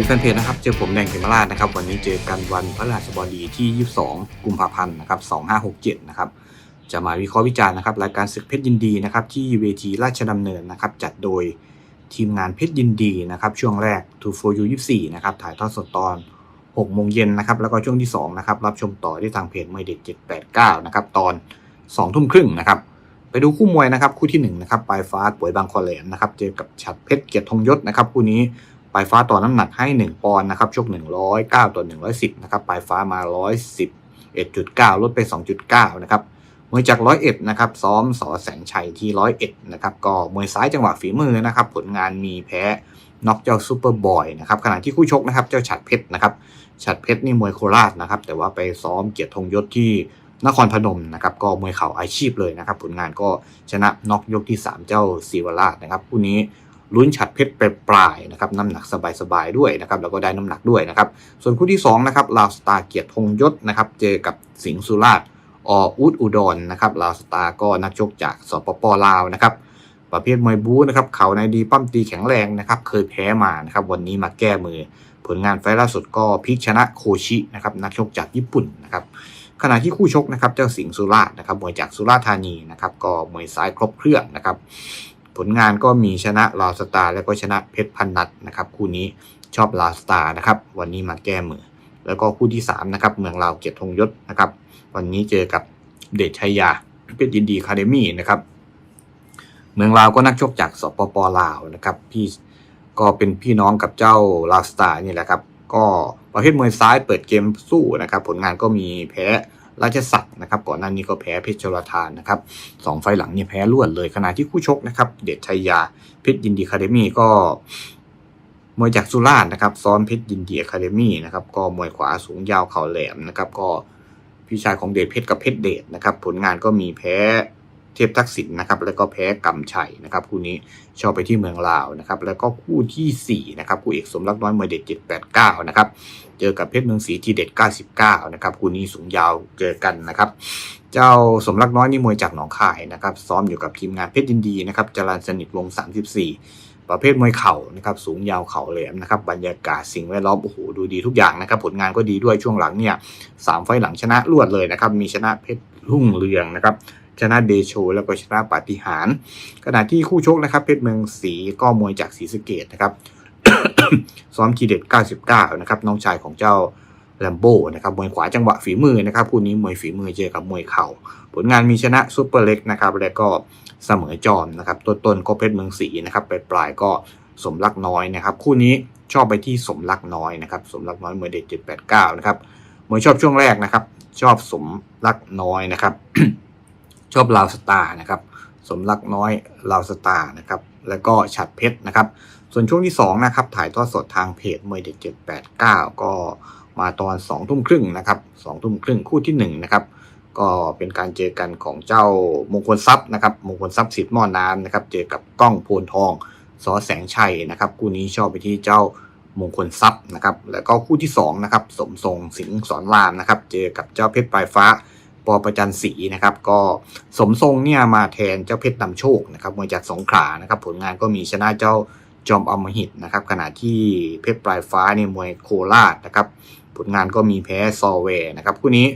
ีแฟนเพจนะครับ เจอผมแดงเขมราชนะครับ วันนี้เจอกันวันพฤหัสบดีที่ 22 กุมภาพันธ์นะครับ 2567 นะครับ จะมาวิเคราะห์วิจารณ์นะครับรายการศึกเพชรยินดีนะครับที่เวทีราชดำเนินนะครับ จัดโดยทีมงานเพชรยินดีนะครับช่วงแรก2 for you 24 นะครับถ่ายทอดสดตอน 6 โมงเย็นนะครับแล้วก็ช่วงที่ 2 นะครับ รับชมต่อที่ทางเพจไม่เด็ด 789 นะครับตอน 2 ทุ่มครึ่งนะครับไปดูคู่มวยนะครับคู่ที่1นะครับปลายฟ้าป่วยบางคอแหลมนะครับเจอกับฉัดเพชรเกียรติธงยศนะครับคู่นี้ ปลายฟ้าต่อน้ำหนักให้ 1 ปอนด์นะครับชก 109 ต่อ 110 นะครับปลายฟ้ามา 111.9 ลดไป 2.9 นะครับมวยจากร้อยเอ็ดนะครับ ซ้อมสอแสงชัยที่ร้อยเอ็ดนะครับ ก็มวยซ้ายจังหวะฝีมือนะครับ ผลงานมีแพ้น็อกเจ้าซูเปอร์บอยนะครับ ขณะที่คู่ชกนะครับ เจ้าฉัดเพชรนะครับ ฉัดเพชรนี่มวยโคราชนะครับ แต่ว่าไปซ้อมเกียรติธงยศที่นครพนมนะครับ ก็มวยเข่าอาชีพเลยนะครับ ผลงานก็ชนะน็อกยกที่ 3 เจ้าศิวราชนะครับ คู่นี้ ลุ้นฉัดเพชรไปปลายนะครับน้ำหนักสบายๆด้วยนะครับแล้วก็ได้น้ำหนักด้วยนะครับ ส่วนคู่ที่2นะครับลาวสตาร์เกียรติธงยศนะครับเจอกับสิงห์สุราษฎร์ออุดอุดรนะครับลาวสตาร์ก็นักชกจากสปปลาวนะครับประเภทมวยบู๊นะครับเขาในดีปั้มตีแข็งแรงนะครับเคยแพ้มานะครับวันนี้มาแก้มือ ผลงานไฟล์ล่าสุดก็พิชนะโคชินะครับนักชกจากญี่ปุ่นนะครับขณะที่คู่ชกนะครับเจ้าสิงห์สุราษฎร์นะครับมวยจากสุราษฎร์ธานีนะครับก็มวยซ้ายครบเครื่องนะครับ ผลงานก็มีชนะลาวสตาร์แล้วก็ชนะเพชรพันนัดนะครับคู่นี้ชอบลาวสตาร์นะครับวันนี้มาแก้มือ แล้วก็คู่ที่3นะครับเมืองลาวเกียรติธงยศนะครับวันนี้เจอกับเดชชัยยาเพชรยินดีคาเดมี่นะครับเมืองลาวก็นักชกจากสปปลาวนะครับพี่ก็เป็นพี่น้องกับเจ้าลาวสตาร์นี่แหละครับก็ประเภทมวยซ้ายเปิดเกมสู้นะครับผลงานก็มีแพ้ ราชสักดิ์นะครับก่อนหน้านี้ก็แพ้เพชรชลทานนะครับสองไฟหลังเนี่ยแพ้รวดเลยขณะที่คู่ชกนะครับเดชชัยยาเพชรยินดีคาเดมี่ก็มวยจากสุราษฎร์นะครับซ้อมเพชรยินดีอะคาเดมี่นะครับก็มวยขวาสูงยาวเข่าแหลมนะครับก็พี่ชายของเดชเพชรกับเพชรเดชนะครับผลงานก็มีแพ้ ทพทักษิณนะครับ แล้วก็แพ้กำชัยนะครับคู่นี้ชอบไปที่เมืองลาวนะครับ แล้วก็คู่ที่สี่นะครับคู่เอกสมรักน้อยมวยเด็ด789นะครับเจอกับเพชรเมืองศรีทีเด็ด99นะครับคู่นี้สูงยาวเจอกันนะครับ เจ้าสมรักน้อยนี่มวยจากหนองคายนะครับ ซ้อมอยู่กับทีมงานเพชรยินดีนะครับจรันสนิทวงศ์34ประเภทมวยเข่านะครับสูงยาวเข่าแหลมนะครับบรรยากาศสิ่งแวดล้อมโอ้โหดูดีทุกอย่างนะครับ ผลงานก็ดีด้วยช่วงหลังเนี่ยสามไฟหลังชนะรวดเลยนะครับ มีชนะเพชร รุ่งเรืองนะครับชนะเดโชแล้วก็ชนะปาฏิหารขณะที่คู่ชกนะครับเพชรเมืองศรีก็มวยจากศรีสะเกดนะครับซ้อมทีเด็ด 99 นะครับน้องชายของเจ้าแลมโบนะครับมวยขวาจังหวะฝีมือนะครับคู่นี้มวยฝีมือเจอกับมวยเข่า ผลงานมีชนะซูเปอร์เล็กนะครับแล้วก็เสมอจอมนะครับต้นต้นก็เพชรเมืองศรีนะครับปลายปลายก็สมรักน้อยนะครับ คู่นี้ชอบไปที่สมรักน้อยนะครับ สมรักน้อยมวยเด็ด 789 นะครับมวยชอบช่วงแรกนะครับ ชอบสมรักน้อยนะครับ ชอบลาวสตาร์นะครับสมรักน้อยลาวสตาร์นะครับแล้วก็ฉัดเพชรนะครับ ส่วนช่วงที่2นะครับถ่ายทอดสดทางเพจมวยเด็ด789 ก็มาตอน2ทุ่มครึ่งนะครับ2ทุ่มครึ่งคู่ที่1นะครับก็เป็นการเจอกันของเจ้ามงคลทรัพย์นะครับมงคลทรัพย์สิทธิ์หม้อน้ำนะครับเจอกับก้องโพนทองสอแสงชัยนะครับคู่นี้ชอบไปที่เจ้า มงคลทรัพย์นะครับ แล้วก็คู่ที่2นะครับสมทรงสิงห์สอนรามนะครับ เจอกับเจ้าเพชรปลายฟ้าปอประจันศรีนะครับ ก็สมทรงเนี่ยมาแทนเจ้าเพชรนำโชคนะครับมวยจากสงขลานะครับ ผลงานก็มีชนะเจ้าจอมอมหิตนะครับ ขณะที่เพชรปลายฟ้าเนี่ยมวยโคราชนะครับ ผลงานก็มีแพ้ซอเวย์นะครับคู่นี้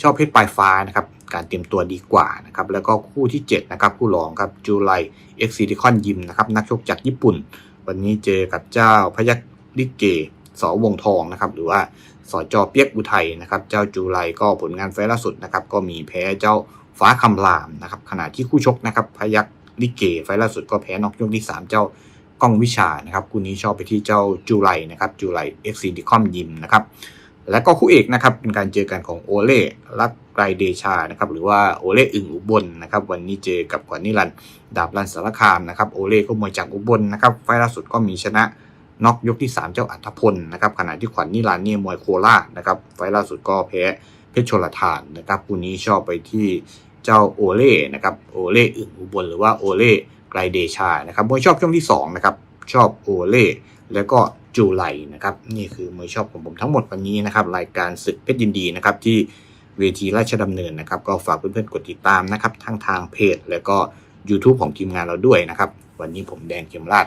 ชอบเพชรปลายฟ้านะครับการเตรียมตัวดีกว่านะครับ แล้วก็คู่ที่ 7 นะครับ คู่รองครับจูไลเอ็กซิติคอนยิมนะครับ นักชกจากญี่ปุ่น วันนี้เจอกับเจ้าพยัค ลิเกสวงทองนะครับหรือว่าสอจอเปียกอุทัยนะครับ เจ้าจูไลก็ผลงานไฟล์ล่าสุดนะครับ ก็มีแพ้เจ้าฟ้าคำรามนะครับ ขณะที่คู่ชกนะครับ พยัคลิเกไฟล์ล่าสุดก็แพ้นอกยกที่ 3 เจ้าก้องวิชานะครับคู่นี้ชอบไปที่เจ้าจูไลนะครับจูไลเอ็กซิติคอมยิมนะครับ แล้วก็คู่เอกนะครับเป็นการเจอกันของโอเล่รักไกรเดชานะครับหรือว่าโอเล่อึ่งอุบลนะครับ วันนี้เจอกับขวัญนิรันดาบรันสารคามนะครับโอเล่ก็มวยจากอุบลนะครับ ไฟล์ล่าสุดก็มีชนะ น็อกยกที่ 3 เจ้าอัธพลนะครับขณะที่ขวัญนิรันดร์เนี่ยมวยโคราชนะครับไฟล์ล่าสุดก็แพ้เพชรชลทานนะครับคู่นี้ชอบไปที่เจ้าโอเล่นะครับโอเล่อึ่งอุบลหรือว่าโอเล่ไกรเดชานะครับมวยชอบช่วงที่สองนะครับชอบโอเล่แล้วก็จูไลนะครับนี่คือมวยชอบของผมทั้งหมดวันนี้นะครับรายการศึกเพชรยินดีนะครับที่เวทีราชดำเนินนะครับ ก็ฝากเพื่อนๆกดติดตามนะครับทั้งทางเพจ แล้วก็ YouTube ของทีมงานเราด้วยนะครับ วันนี้ผมแดนเข็มราช